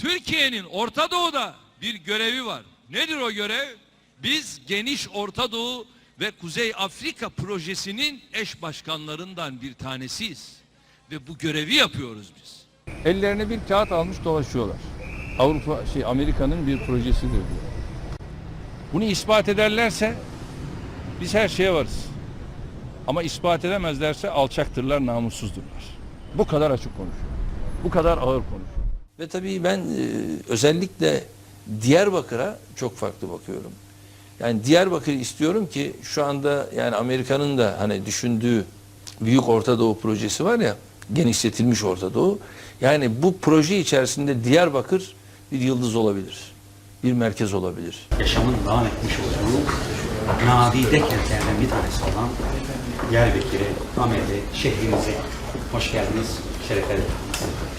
Türkiye'nin Orta Doğu'da bir görevi var. Nedir o görev? Biz geniş Orta Doğu ve Kuzey Afrika projesinin eş başkanlarından bir tanesiyiz. Ve bu görevi yapıyoruz biz. Ellerine bir kağıt almış dolaşıyorlar. Avrupa şey Amerika'nın bir projesidir diyor. Bunu ispat ederlerse biz her şeye varız. Ama ispat edemezlerse alçaktırlar, namussuzdurlar. Bu kadar açık konuşuyor. Bu kadar ağır konuşuyor. Ve tabii ben e, özellikle Diyarbakır'a çok farklı bakıyorum. Yani Diyarbakır istiyorum ki şu anda yani Amerika'nın da hani düşündüğü Büyük Orta Doğu projesi var ya genişletilmiş Orta Doğu. Yani bu proje içerisinde Diyarbakır bir yıldız olabilir. Bir merkez olabilir. yaşamın devam etmiş olduğu nadide kentlerden bir tanesi olan Diyarbakır'ı, Ahmet'i, şehrimize hoş geldiniz, şeref verdiniz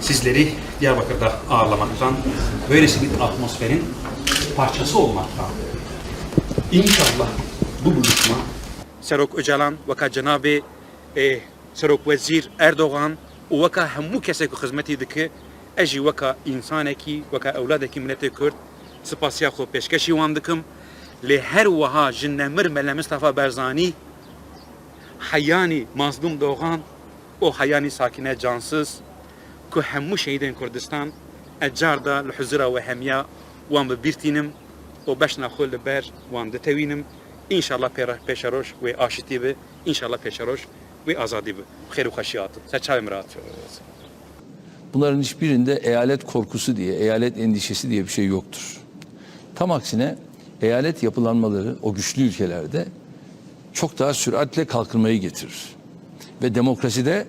Sizleri Diyarbakır'da ağırlamaktan, böylesi bir atmosferin parçası olmaktan, İnşallah bu buluşma Serok Öcalan ve Cenab-ı e, Serok Vezir Erdoğan و وەکە هەموو کەسێک و خزمەتی دکە ئەژی وەکە ئینسانێکی وەکە ئەولادێکی منەتی کورد سپاسیا خۆ پێشکەشی وان دکم لێ هەر وەها ژنەمر مەلە مستەفا بەرزانی حەیانی مازلوم دۆغان و ku hemû şehîdên Kurdistan ecar da li huzura ve hemiya wan bibîrtînim û beşna xwe li ber wan ditewînim inşallah pêşeroş wê aşitî bi inşallah pêşeroş wê azadî bi xêr û xweşî hatin se çavê rahat Bunların hiçbirinde eyalet korkusu diye, eyalet endişesi diye bir şey yoktur. Tam aksine eyalet yapılanmaları o güçlü ülkelerde çok daha süratle kalkınmayı getirir. Ve demokraside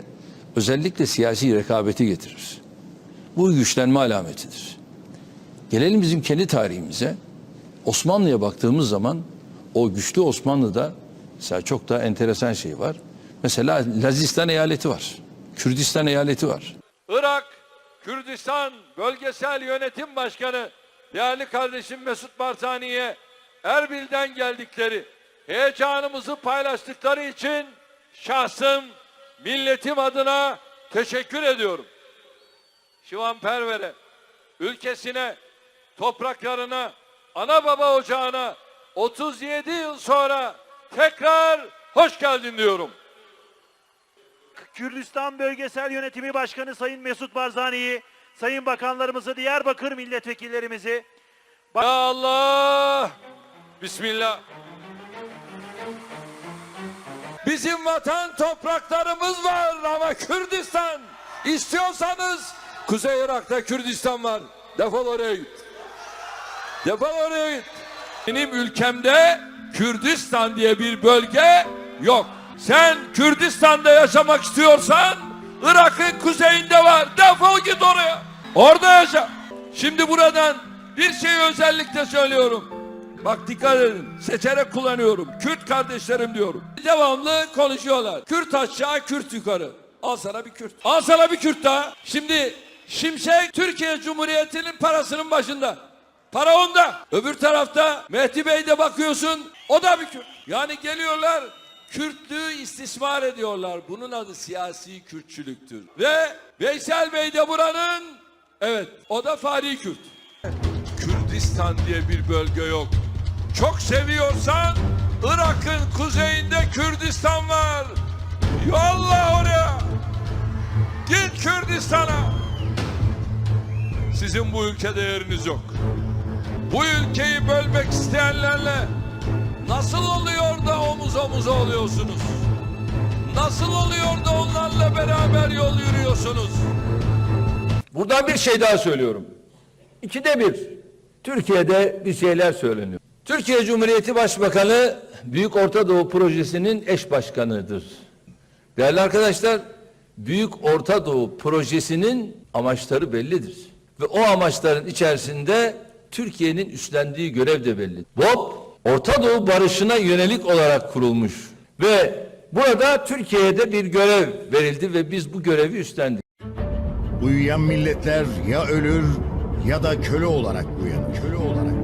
özellikle siyasi rekabeti getirir. Bu güçlenme alametidir. Gelelim bizim kendi tarihimize. Osmanlı'ya baktığımız zaman o güçlü Osmanlı'da mesela çok daha enteresan şey var. Mesela Lazistan eyaleti var. Kürdistan eyaleti var. Irak, Kürdistan Bölgesel Yönetim Başkanı değerli kardeşim Mesut Barzani'ye Erbil'den geldikleri, heyecanımızı paylaştıkları için şahsım, milletim adına teşekkür ediyorum. Şivan Perver'e, ülkesine, topraklarına, ana baba ocağına 37 yıl sonra tekrar hoş geldin diyorum. Kürdistan Bölgesel Yönetimi Başkanı Sayın Mesut Barzani'yi, Sayın Bakanlarımızı, Diyarbakır milletvekillerimizi, Ya Allah! Bismillah. Bizim vatan topraklarımız var ama Kürdistan istiyorsanız Kuzey Irak'ta Kürdistan var. Defol oraya git. Defol oraya git. Benim ülkemde Kürdistan diye bir bölge yok. Sen Kürdistan'da yaşamak istiyorsan Irak'ın kuzeyinde var. Defol git oraya. Orada yaşa. Şimdi buradan bir şeyi özellikle söylüyorum. Bak dikkat edin. Seçerek kullanıyorum. Kürt kardeşlerim diyorum. Devamlı konuşuyorlar. Kürt aşağı, Kürt yukarı. Al sana bir Kürt. Al sana bir Kürt daha. Şimdi Şimşek Türkiye Cumhuriyeti'nin parasının başında. Para onda. Öbür tarafta Mehdi Bey de bakıyorsun. O da bir Kürt. Yani geliyorlar Kürtlüğü istismar ediyorlar. Bunun adı siyasi Kürtçülüktür. Ve Veysel Bey de buranın evet o da Fahri Kürt. Kürdistan diye bir bölge yok. Çok seviyorsan Irak'ın kuzeyinde Kürdistan var. Yolla oraya. Git Kürdistan'a. Sizin bu ülkede yeriniz yok. Bu ülkeyi bölmek isteyenlerle nasıl oluyor da omuz omuza oluyorsunuz? Nasıl oluyor da onlarla beraber yol yürüyorsunuz? Buradan bir şey daha söylüyorum. İkide bir Türkiye'de bir şeyler söyleniyor. Türkiye Cumhuriyeti Başbakanı Büyük Orta Doğu Projesi'nin eş başkanıdır. Değerli arkadaşlar, Büyük Orta Doğu Projesi'nin amaçları bellidir. Ve o amaçların içerisinde Türkiye'nin üstlendiği görev de belli. BOP, Orta Doğu barışına yönelik olarak kurulmuş. Ve burada Türkiye'de bir görev verildi ve biz bu görevi üstlendik. Uyuyan milletler ya ölür ya da köle olarak uyanır. Köle olarak.